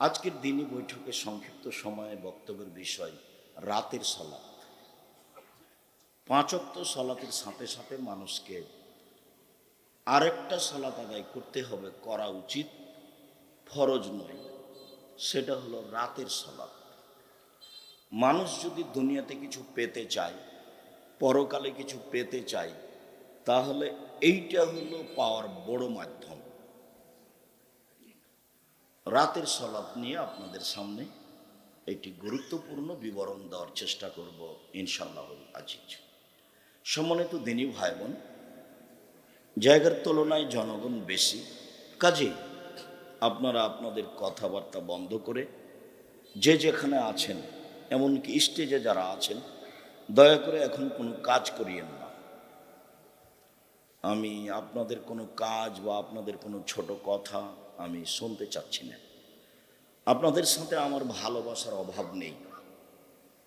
আজকের দিনই বৈঠকে সংক্ষিপ্ত সময়ে বক্তব্যের বিষয়, রাতের সলাপ পাঁচক্ত সলাতের সাথে সাথে মানুষকে আরেকটা সলাত আদায় করতে হবে, করা উচিত, ফরজ নয়। সেটা হলো রাতের সলাপ মানুষ যদি দুনিয়াতে কিছু পেতে চায়, পরকালে কিছু পেতে চায়, তাহলে এইটা হলো পাওয়ার বড় মাধ্যম। রাতের সলাপ নিয়ে আপনাদের সামনে একটি গুরুত্বপূর্ণ বিবরণ দেওয়ার চেষ্টা করব ইনশাল্লাহ আজিজ। সম্মানিত দিনী ভাই বোন জায়গার তুলনায় জনগণ বেশি। কাজে আপনারা আপনাদের কথাবার্তা বন্ধ করে যে যেখানে আছেন, এমনকি স্টেজে যারা আছেন, দয়া করে এখন কোনো কাজ করিয়েন না। আমি আপনাদের কোনো কাজ বা আপনাদের কোনো ছোট কথা আমি শুনতে চাচ্ছি না। আপনাদের সাথে আমার ভালোবাসার অভাব নেই।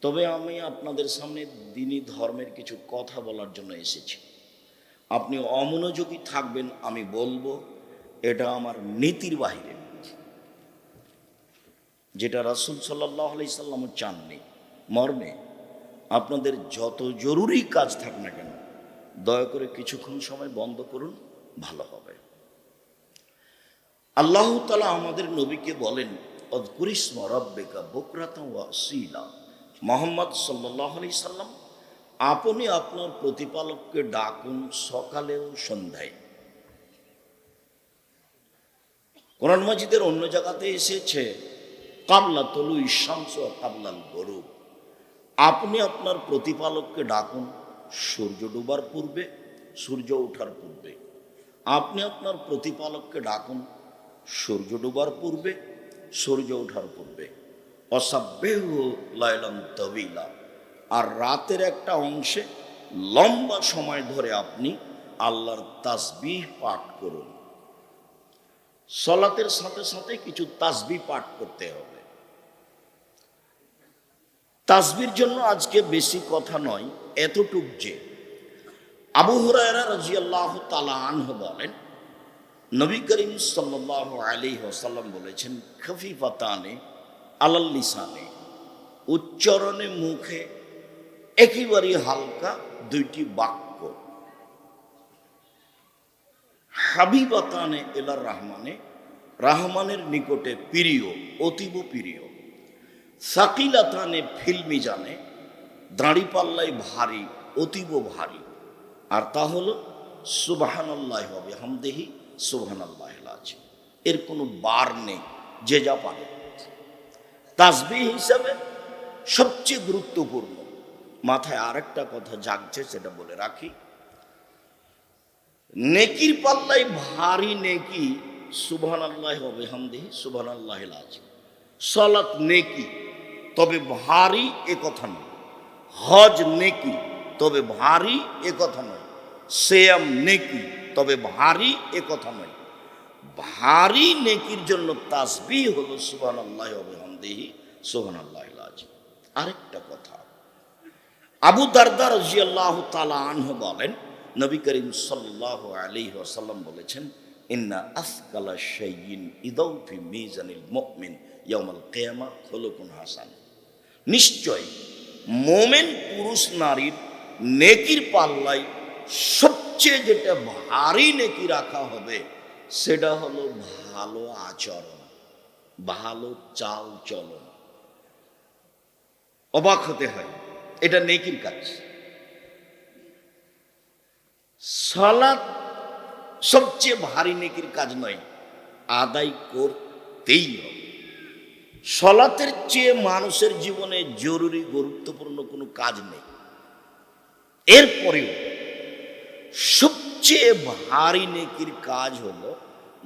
তবে আমি আপনাদের সামনে দিনই ধর্মের কিছু কথা বলার জন্য এসেছি। আপনি অমনোযোগী থাকবেন, আমি বলব, এটা আমার নীতির বাহিরে। যেটা রাসুল সাল্লাহ আলাইসাল্লাম চাননি, মর্মে আপনাদের যত জরুরি কাজ থাক না কেন, দয়া করে কিছুক্ষণ সময় বন্ধ করুন, ভালো হবে। আল্লাহ তালা আমাদের নবীকে বলেন অদকুরিস্ম রব্বেকা বকরাতা মোহাম্মদ সাল্লাহ আলি সাল্লাম, আপনি আপনার প্রতিপালককে ডাকুন সকালেও সন্ধ্যায়। কোরআন মজিদের অন্য জায়গাতে এসেছে, কাবলা তলু ইসাংস কাবলাল গরু আপনি আপনার প্রতিপালককে ডাকুন সূর্য ডুবার পূর্বে, সূর্য ওঠার পূর্বে। আপনি আপনার প্রতিপালককে ডাকুন সূর্য ডুবার পূর্বে, সূর্য ওঠার পূর্বে। অসাব্যেহ আর রাতের একটা অংশে লম্বা সময় ধরে আপনি আল্লাহর তাসবিহ পাঠ করুন। সলাতের সাথে সাথে কিছু তাসবি পাঠ করতে হবে। তাসবির জন্য আজকে বেশি কথা নয়, এতটুক যে আবু হুরায়রা রাজিয়াল্লাহ তালা আনহ বলেন নবী করিম সাল্লাহ আলী ওসাল্লাম বলেছেন, খফিফাতানে আলাল লিসানে, উচ্চারণে মুখে একেবারে হালকা দুইটি বাক্য। হাবিবাতানে এলার রহমানে, রহমানের নিকটে প্রিয়, অতীব প্রিয়। সাকিলাতানে ফিল্মি জানে দাঁড়িপাল্লাই ভারী, অতীব ভারী। আর তা হল সুবাহানাল্লাহ হবে হামদেহি সুবাহানাল্লাহ আছে। এর কোনো বার নেই, যে যা পারে। তাসবি হিসাবে সবচেয়ে গুরুত্বপূর্ণ। মাথায় আরেকটা কথা জাগছে, সেটা বলে রাখি। নেকির পাল্লাই ভারী নেকি সুবহান আল্লাহ হবে হামদেহি সুবহান আল্লাহ আছে। সলাত নেকি, তবে ভারী এ কথা নয়। হজ নেকি, তবে ভারী এ কথা নয়। সেয়াম নেকি তবে ভারী এ কথা নয়। ভারী নেকির জন্য তাসবি হলো সুবহান আল্লাহ হবে হামদেহি সুবহান আল্লাহ আরেকটা কথা, আবু দারদার রাজিয়াল্লাহ তালা আনহ বলেন, নবী করিম সাল্লাহ আলী আসাল্লাম বলেছেন, ইন্না আসকালা শাইয়িন ইদৌফি মিজানিল মুমিন ইয়াউমাল কিয়ামা খুলুকুন হাসান। নিশ্চয় মোমেন পুরুষ নারীর নেকির পাল্লায় সবচেয়ে যেটা ভারী নেকি রাখা হবে, সেটা হলো ভালো আচরণ, ভালো চাল চলন। অবাক হতে হয়, এটা নেকির কাজ। সালাদ সবচেয়ে ভারী নেকির কাজ নয়, আদায় করতেই হবে। সলাতের চেয়ে মানুষের জীবনে জরুরি, গুরুত্বপূর্ণ কোনো কাজ নেই। এরপরেও সবচেয়ে ভারী নেকির কাজ হলো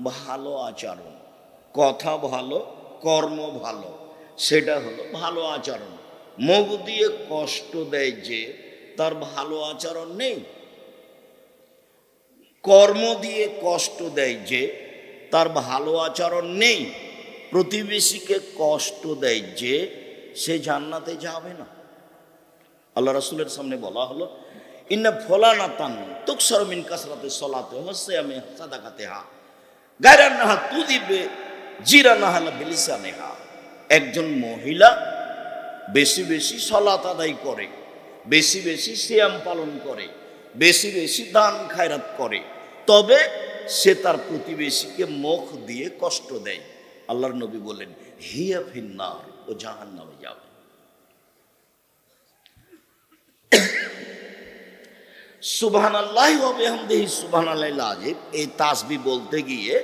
ভালো আচরণ। কথা ভালো, কর্ম ভালো, সেটা হলো ভালো আচরণ। মুখ দিয়ে কষ্ট দেয় যে, তার ভালো আচরণ নেই। কর্ম দিয়ে কষ্ট দেয় যে, তার ভালো আচরণ নেই। প্রতিবেশীকে কষ্ট দেয় যে, সে জান্নাতে যাবে না। আল্লাহ রাসুলের সামনে বলা হলো ইন্না ফলানা তান তুকসর মিন কাসরাতে সলাতে হচ্ছে আমি সাদাকাতে হা গায়রান নাহা তু দিবে জিরা নাহালা বিলিসা নেহা একজন মহিলা বেশি বেশি সলাত আদায় করে, বেশি বেশি সিয়াম পালন করে, বেশি বেশি দান খায়রাত করে, তবে সে তার প্রতিবেশীকে মুখ দিয়ে কষ্ট দেয়। আল্লাহর নবী বলেন, হিয়া ফিন্নার, ও জাহান যাবে সুবহান আল্লাহ সুবহান আল্লাহ এই তাসবি বলতে গিয়ে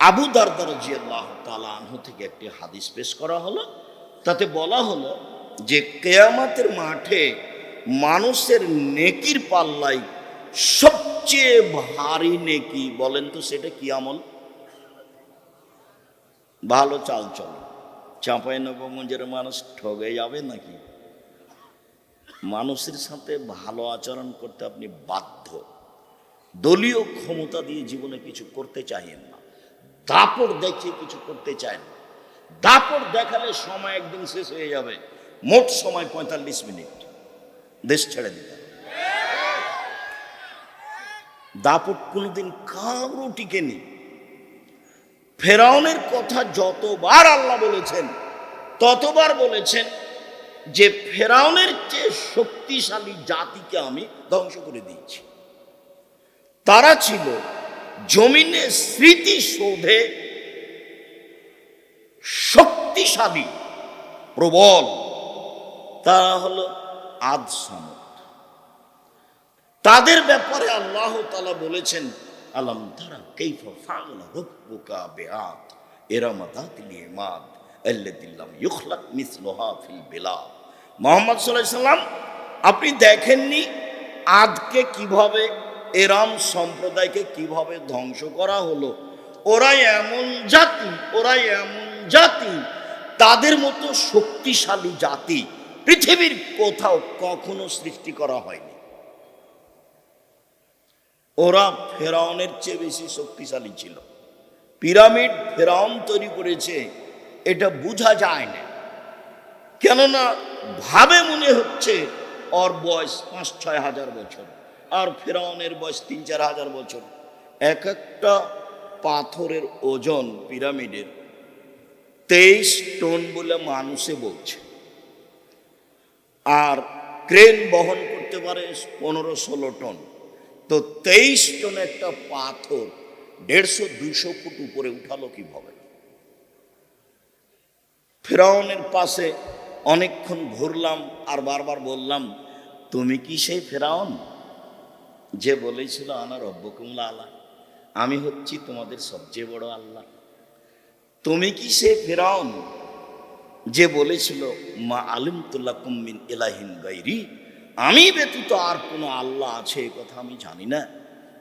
আবু দারদার জিয়াল্লাহ তালা আনহু থেকে একটি হাদিস পেশ করা হলো। তাতে বলা হলো যে কেয়ামাতের মাঠে মানুষের নেকির পাল্লাই সবচেয়ে ভারী নেকি, বলেন তো সেটা কি আমল? ভালো চাল চল। চাঁপাই নবগঞ্জের মানুষ ঠগে যাবে নাকি? মানুষের সাথে ভালো আচরণ করতে আপনি বাধ্য। দলীয় ক্ষমতা দিয়ে জীবনে কিছু করতে চাইেন না। দাপট দেখিয়ে কিছু করতে চায় না। দাপট দেখালে সময় একদিন শেষ হয়ে যাবে। মোট সময় পঁয়তাল্লিশ মিনিট। দেশ ছেড়ে দিতে দাপট কোনোদিন কারও টিকেনি। ফেরাউনের কথা যতবার আল্লাহ বলেছেন, ততবার বলেছেন যে ফেরাউনের চেয়ে শক্তিশালী জাতিকে আমি ধ্বংস করে দিয়েছি। তারা ছিল জমিনে স্মৃতিশোধে শক্তিশালী, প্রবল। তারা হলো আদ তাদের ব্যাপারে আল্লাহ তালা বলেছেন, আলম তারা কৈফা ফাগলা রব্বুকা বেআত, এরামা দাতিল ইমাদ আল্লাদিল্লাম ফিল বিলাদ। মোহাম্মদ সাল্লাম, আপনি দেখেননি আদকে কীভাবে এরাম সম্প্রদায়কে কীভাবে ধ্বংস করা হলো? ওরাই এমন জাতি ওরাই এমন জাতি, তাদের মতো শক্তিশালী জাতি পৃথিবীর কোথাও কখনো সৃষ্টি করা হয়নি। ওরা ফেরাউনের চেয়ে বেশি শক্তিশালী ছিল। পিরামিড ফেরাউন তৈরি করেছে, এটা বোঝা যায় না। কেননা ভাবে মনে হচ্ছে, ওর বয়স পাঁচ, ছয় হাজার বছর। আর ফেরাউনের বয়স তিন, চার হাজার বছর। এক একটা পাথরের ওজন পিরামিডের তেইশ টন বলে মানুষে বলছে। আর ক্রেন বহন করতে পারে পনেরো, ষোলো টন। তো তেইশ টন একটা পাথর দেড়শো দুশো ফুট উপরে উঠালো কীভাবে? ফেরাউনের পাশে অনেকক্ষণ ঘুরলাম আর বারবার বললাম, তুমি কি সেই ফেরাউন? যে বলেছিল, আনা রব্বকুমলা আল্লাহ আমি হচ্ছি তোমাদের সবচেয়ে বড় আল্লাহ। তুমি কি সে ফেরাউন? যে বলেছিল, মা আলিম তুল্লাহ কুম্মিন এলাহিন গাইরি, আমি ব্যতীত আর কোনো আল্লাহ আছে, এ কথা আমি জানি না।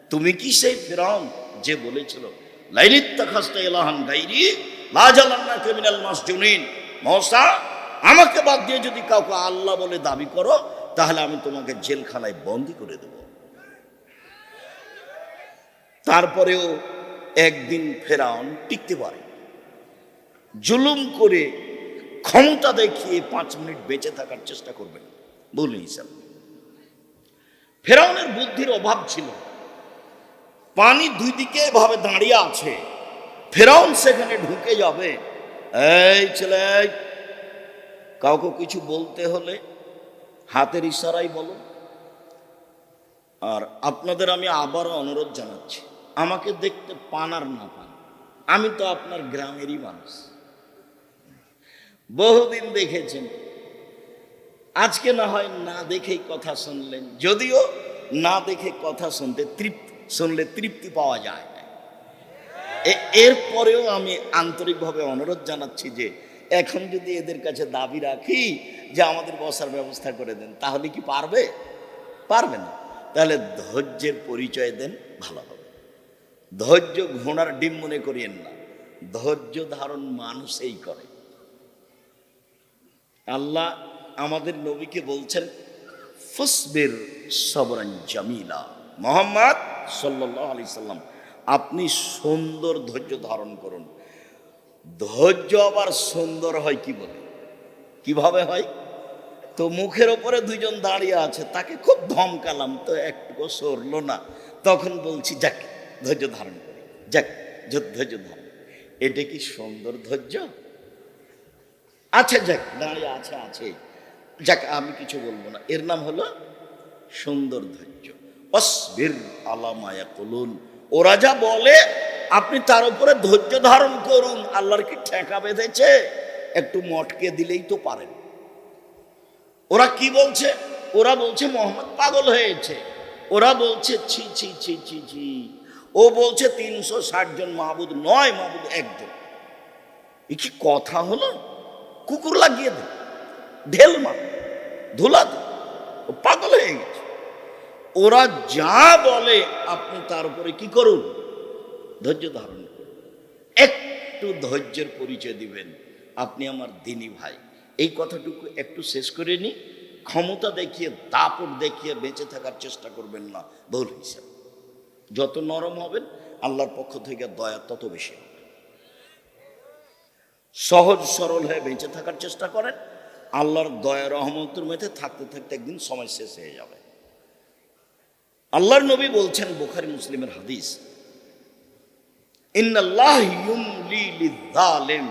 তুমি কি সেই ফেরাউন? যে বলেছিল লাইলিত্তাখাস্তা এলাহান গাইরি লাজালান্না ক্রিমিনাল মাস জুনিন মহসা আমাকে বাদ দিয়ে যদি কাউকে আল্লাহ বলে দাবি করো, তাহলে আমি তোমাকে জেলখানায় বন্দি করে দেব। তারপরেও একদিন ফেরাউন টিকতে পারে। জুলুম করে ক্ষমতা দেখিয়ে পাঁচ মিনিট বেঁচে থাকার চেষ্টা করবেন। বলে হিসাব ফেরাউনের বুদ্ধির অভাব ছিল। পানি দুই দিকে ভাবে দাঁড়িয়ে আছে। ফেরাউন সেখানে ঢুকে যাবে। এই ছেলে কাউকে কিছু বলতে হলে হাতের ইশারাই বলো। আর আপনাদের আমি আবারও অনুরোধ জানাচ্ছি, আমাকে দেখতে পান আর না পান, আমি তো আপনার গ্রামেরই মানুষ। বহুদিন দেখেছেন, আজকে না হয় না দেখেই কথা শুনলেন, যদিও না দেখে কথা শুনতে তৃপ্তি, শুনলে তৃপ্তি পাওয়া যায় না এরপরেও আমি আন্তরিকভাবে অনুরোধ জানাচ্ছি যে এখন যদি এদের কাছে দাবি রাখি যে আমাদের বসার ব্যবস্থা করে দেন, তাহলে কি পারবে? পারবে না। তাহলে ধৈর্যের পরিচয় দেন, ভালো হবে। ধৈর্য ঘোড়ার ডিম মনে করিয়েন না। ধৈর্য ধারণ মানুষই করে। আল্লাহ আমাদের নবীকে বলছেন, ফসবির সবরান জামিলা। মোহাম্মদ সাল্লাহ আলি সাল্লাম, আপনি সুন্দর ধৈর্য ধারণ করুন। ধৈর্য আবার সুন্দর হয় কি বলে? কীভাবে হয়? তো মুখের ওপরে দুইজন দাঁড়িয়ে আছে, তাকে খুব ধমকালাম, তো একটু সরলো না। তখন বলছি, যাক, ধৈর্য ধারণ করি, যাক ধৈর্য ধারণ এটা কি সুন্দর ধৈর্য? আচ্ছা যাক, দাঁড়িয়ে আছে আছে। যাক, আমি কিছু বলব না। এর নাম হলো সুন্দর ধৈর্য। অসবির আলামায়া কলুন ওরা যা বলে আপনি তার উপরে ধৈর্য ধারণ করুন, আল্লাহর কি ঠেকা বেঁধেছে? একটু মটকে দিলেই তো পারেন। ওরা কি বলছে? ওরা বলছে মোহাম্মদ পাগল হয়েছে। ওরা বলছে, ছি ছি ছি ছি ছি। ও বলছে তিনশো ষাট জন মাহবুদ, নয় মাহবুদ, একজন। এ কি কথা হলো? কুকুর লাগিয়ে দে, ঢেল মার, ধুলা দে। ও পাগল হয়ে গেছে। ওরা যা বলে, আপনি তার উপরে কি করুন? ধৈর্য ধারণ একটু ধৈর্যের পরিচয় দিবেন, আপনি আমার দিনী ভাই। এই কথাটুকু একটু শেষ করে নি। ক্ষমতা দেখিয়ে, দাপট দেখিয়ে বেঁচে থাকার চেষ্টা করবেন না, ভুল হিসাবে যত নরম হবেন, আল্লাহর পক্ষ থেকে দয়া তত বেশি হবে। সহজ সরল হয়ে বেঁচে থাকার চেষ্টা করেন। আল্লাহর দয়া রহমতের মধ্যে থাকতে থাকতে একদিন সময় শেষ হয়ে যাবে। আল্লাহর নবী বলছেন, বুখারি, মুসলিমের হাদিস ইন্নাল্লাহ ইউমলি লিযালিম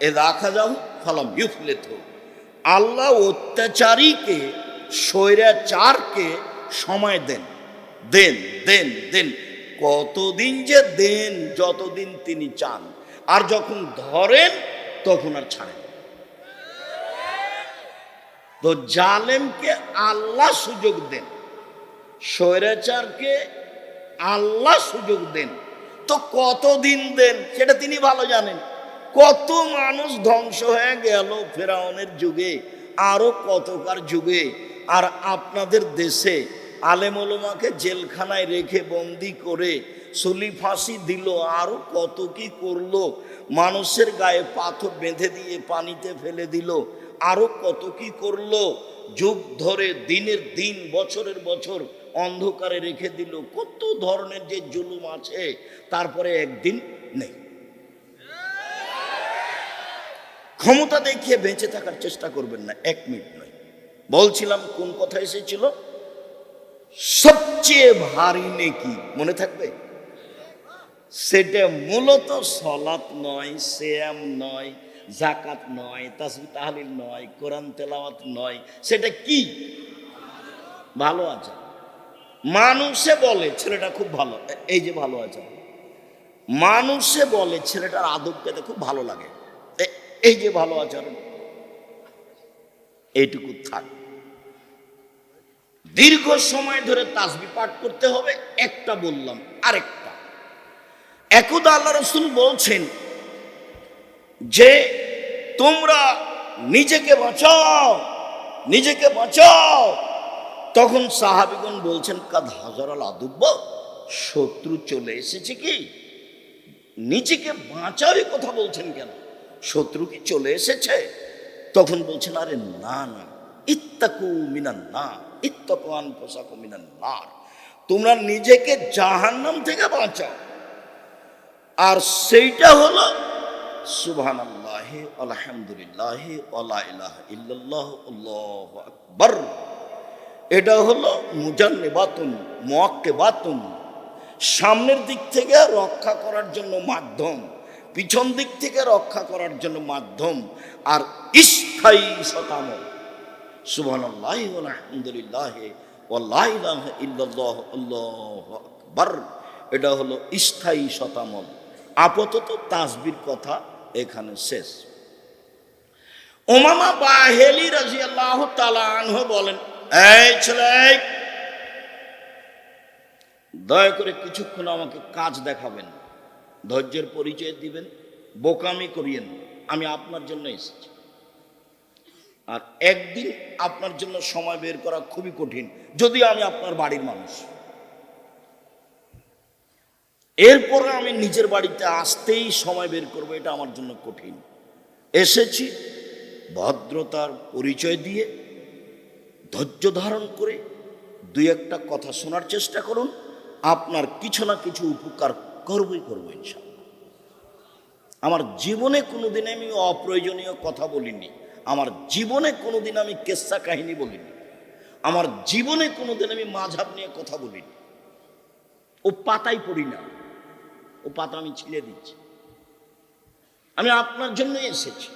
ইযা আখাযাহু ফালাম ইউফলিতহু। আল্লাহ অত্যাচারীকে, স্বৈরাচারকে সময় দেন। দেন দেন দেন। কতদিন যে দেন, যতদিন তিনি চান। আর যখন ধরেন, তখন আর ছাড়েন। তো জালেমকে আল্লাহ সুযোগ দেন। স্বৈরাচারকে আল্লাহ সুযোগ দেন। তো কতদিন দেন? সেটা তিনি ভালো জানেন। কত মানুষ ধ্বংস হয়ে গেল ফেরাউনের যুগে, আরও কতকার যুগে। আর আপনাদের দেশে আলেমলমাকে জেলখানায় রেখে বন্দি করে সলি ফাঁসি দিল, আরও কত কি করল? মানুষের গায়ে পাথর বেঁধে দিয়ে পানিতে ফেলে দিল, আরও কত কি করল? যুগ ধরে, দিনের দিন, বছরের বছর অন্ধকারে রেখে দিল। কত ধরনের যে জুলুম আছে, তারপরে একদিন নেই। ক্ষমতা দেখিয়ে বেঁচে থাকার চেষ্টা করবেন না, এক মিনিট নয়। বলছিলাম, কোন কথা এসেছিল? সবচেয়ে ভারী নেকি, মনে থাকবে? সেটা মূলত সলাৎ নয় শ্যাম নয় জাকাত নয়, তাসবি, তাহলিল নয়, কোরআন তেলাওয়াত নয়। সেটা কি? ভালো আছে। মানুষে বলে, ছেলেটা খুব ভালো, এই যে ভালো আছে। মানুষে বলে, ছেলেটার আদব পেতে খুব ভালো লাগে। এই যে ভালো আচরণ এইটুকু থাক। দীর্ঘ সময় ধরে তাসবি পাঠ করতে হবে, একটা বললাম, আরেকটা। একদা আল্লাহ রসুল বলছেন যে, তোমরা নিজেকে বাঁচাও নিজেকে বাঁচাও। তখন সাহাবিগণ বলছেন, কাদ হাজার আল আদুব্য শত্রু চলে এসেছে কি? নিজেকে বাঁচাও এই কথা বলছেন কেন? শত্রু কি চলে এসেছে? তখন বলছেন, আরে না না, ইত্তাকু মিনান না ইত্তাকু আনফুসাকু মিনান নার, তোমরা নিজেকে জাহান্নাম থেকে বাঁচাও। আর সেইটা হলো সুবহান আল্লাহ আলহামদুলিল্লাহ আল্লাহ ইল্লাল্লাহ, আল্লাহু আকবার। এটা হলো মুজান্নিবাতুন মুআক্কিবাতুন সামনের দিক থেকে রক্ষা করার জন্য মাধ্যম, পিছন দিক থেকে রক্ষা করার জন্য মাধ্যম, আর স্থায়ী শতামল সুবহানাল্লাহি আলহামদুলিল্লাহ ওয়াল্লা ইলাহা ইল্লাল্লাহ, আল্লাহু আকবার। এটা হলো স্থায়ী শতামল আপাতত তাসবির কথা এখানে শেষ। ওমামা বাহেলি রাজিয়াল্লাহ তাআলা আনহু বলেন এই ছেলে দয়া করে কিছুক্ষণ আমাকে কাজ দেখাবেন, ধৈর্যের পরিচয় দিবেন, বোকামি করিয়েন, আমি আপনার জন্য এসেছি। আর একদিন আপনার জন্য সময় বের করা খুবই কঠিন, যদি আমি আপনার বাড়ির মানুষ। এরপরে আমি নিজের বাড়িতে আসতেই সময় বের করব, এটা আমার জন্য কঠিন। এসেছি, ভদ্রতার পরিচয় দিয়ে ধৈর্য ধারণ করে দুই একটা কথা শোনার চেষ্টা করুন, আপনার কিছু না কিছু উপকার করবই করব ইনশাল্লাহ আমার জীবনে কোনোদিন আমি অপ্রয়োজনীয় কথা বলিনি, আমার জীবনে কোনোদিন আমি কেসা কাহিনী বলিনি, আমার জীবনে কোনোদিন আমি মাঝাব নিয়ে কথা বলিনি। ও পাতাই পড়ি না, ও পাতা আমি ছিঁড়ে দিচ্ছি। আমি আপনার জন্যই এসেছি।